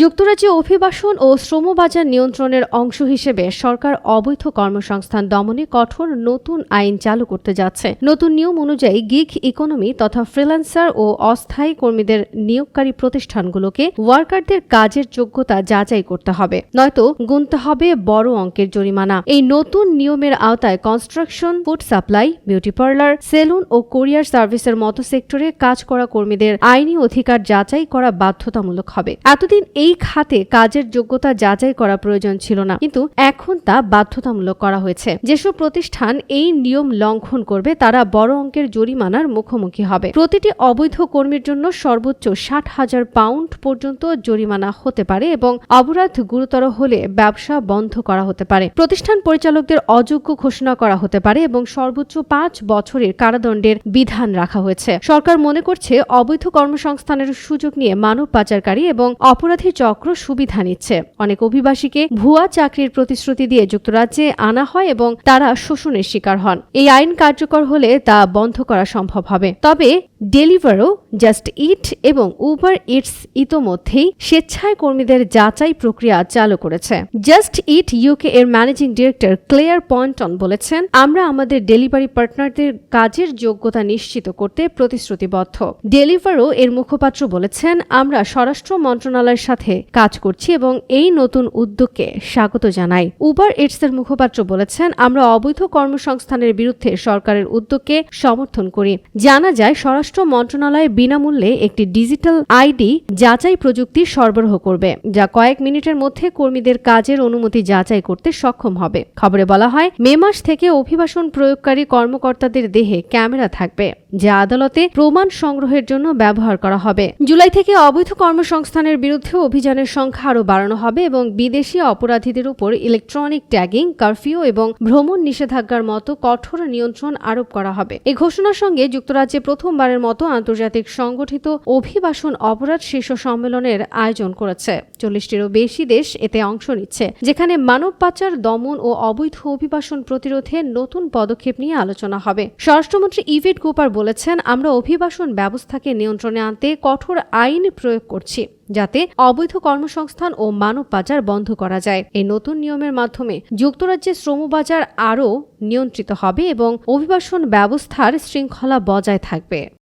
যুক্তরাজ্যে অভিবাসন ও শ্রমবাজার নিয়ন্ত্রণের অংশ হিসেবে সরকার অবৈধ কর্মসংস্থান দমনে কঠোর নতুন আইন চালু করতে যাচ্ছে। নতুন নিয়ম অনুযায়ী গিগ ইকোনমি তথা ফ্রিল্যান্সার ও অস্থায়ী কর্মীদের নিয়োগকারী প্রতিষ্ঠানগুলোকে ওয়ার্কারদের কাজের যোগ্যতা যাচাই করতে হবে। নয়তো গুনতে হবে বড় অঙ্কের জরিমানা। এই নতুন নিয়মের আওতায় construction, food supply, beauty parlour, salon ও কোরিয়ার সার্ভিসের মতো সেক্টরে কাজ করা কর্মীদের আইনি অধিকার যাচাই করা বাধ্যতামূলক হবে। এতদিন এই খাতে কাজের যোগ্যতা যাচাই করা প্রয়োজন ছিল না। কিন্তু এখন তা বাধ্যতামূলক করা হয়েছে। যেসব প্রতিষ্ঠান এই নিয়ম লঙ্ঘন করবে, তারা বড় অঙ্কের জরিমানার মুখোমুখি হবে। প্রতিটি অবৈধ কর্মীর জন্য সর্বোচ্চ ষাট হাজার পাউন্ড পর্যন্ত জরিমানা হতে পারে এবং অপরাধ গুরুতর হলে ব্যবসা বন্ধ করা হতে পারে। প্রতিষ্ঠান পরিচালকদের অযোগ্য ঘোষণা করা হতে পারে এবং সর্বোচ্চ পাঁচ বছরের কারাদণ্ডের বিধান রাখা হয়েছে। সরকার মনে করছে, অবৈধ কর্মসংস্থানের সুযোগ নিয়ে মানব পাচারকারী এবং অপরাধী চক্র সুবিধা নিচ্ছে। অনেক অভিবাসীকে ভুয়া চাকরির প্রতিশ্রুতি দিয়ে যুক্তরাজ্যে আনা হয় এবং তারা শোষণের শিকার হন। এই আইন কার্যকর হলে তা বন্ধ করা সম্ভব হবে। তবে ডেলিভারও জাস্ট ইট এবং উবার ইটস ইতোমধ্যেই স্বেচ্ছায় কর্মীদের যাচাই প্রক্রিয়া চালু করেছে। জাস্ট ইট ইউকে এর ম্যানেজিং ডিরেক্টর ক্লেয়ার পয়েন্টন বলেছেন, আমরা আমাদের ডেলিভারি পার্টনারদের কাজের যোগ্যতা নিশ্চিত করতে প্রতিশ্রুতিবদ্ধ। ডেলিভারও এর মুখপাত্র বলেছেন, আমরা স্বরাষ্ট্র মন্ত্রণালয়ের সাথে কাজ করছি এবং এই নতুন উদ্যোগকে স্বাগত জানাই। উবার ইটস এর মুখপাত্র বলেছেন, আমরা অবৈধ কর্মসংস্থানের বিরুদ্ধে সরকারের উদ্যোগকে সমর্থন করি। জানা যায়, স্বরাষ্ট্র মন্ত্রণালয় বিনামূল্যে একটি ডিজিটাল আইডি যাচাই প্রযুক্তি সরবরাহ করবে, যা কয়েক মিনিটের মধ্যে কর্মীদের কাজের অনুমতি যাচাই করতে সক্ষম হবে। খবরে বলা হয়, মে মাস থেকে অভিবাসন প্রয়োগকারী কর্মকর্তাদের দেহে ক্যামেরা থাকবে, যা আদালতে প্রমাণ সংগ্রহের জন্য ব্যবহার করা হবে। জুলাই থেকে অবৈধ কর্মসংস্থানের বিরুদ্ধে অভিযানের সংখ্যা আরও বাড়ানো হবে এবং বিদেশি অপরাধীদের উপর ইলেকট্রনিক ট্যাগিং কারফিউ এবং ভ্রমণ নিষেধাজ্ঞার মতো কঠোর নিয়ন্ত্রণ আরোপ করা হবে। এই ঘোষণার সঙ্গে যুক্তরাজ্যে প্রথমবারের মতো আন্তর্জাতিক সংগঠিত অভিবাসন অপরাধ শীর্ষ সম্মেলনের আয়োজন করেছে। চল্লিশটিরও বেশি দেশ এতে অংশ নিচ্ছে, যেখানে মানব পাচার, দমন ও অবৈধ অভিবাসন প্রতিরোধে নতুন পদক্ষেপ নিয়ে আলোচনা হবে। স্বরাষ্ট্রমন্ত্রী ইভেট কুপার বলেছেন, আমরা অভিবাসন ব্যবস্থাকে নিয়ন্ত্রণে আনতে কঠোর আইন প্রয়োগ করছি। যাতে অবৈধ কর্মসংস্থান ও মানব পাচার বন্ধ করা যায়। এই নতুন নিয়মের মাধ্যমে যুক্তরাজ্যে শ্রমবাজার আরও নিয়ন্ত্রিত হবে এবং অভিবাসন ব্যবস্থার শৃঙ্খলা বজায় থাকবে।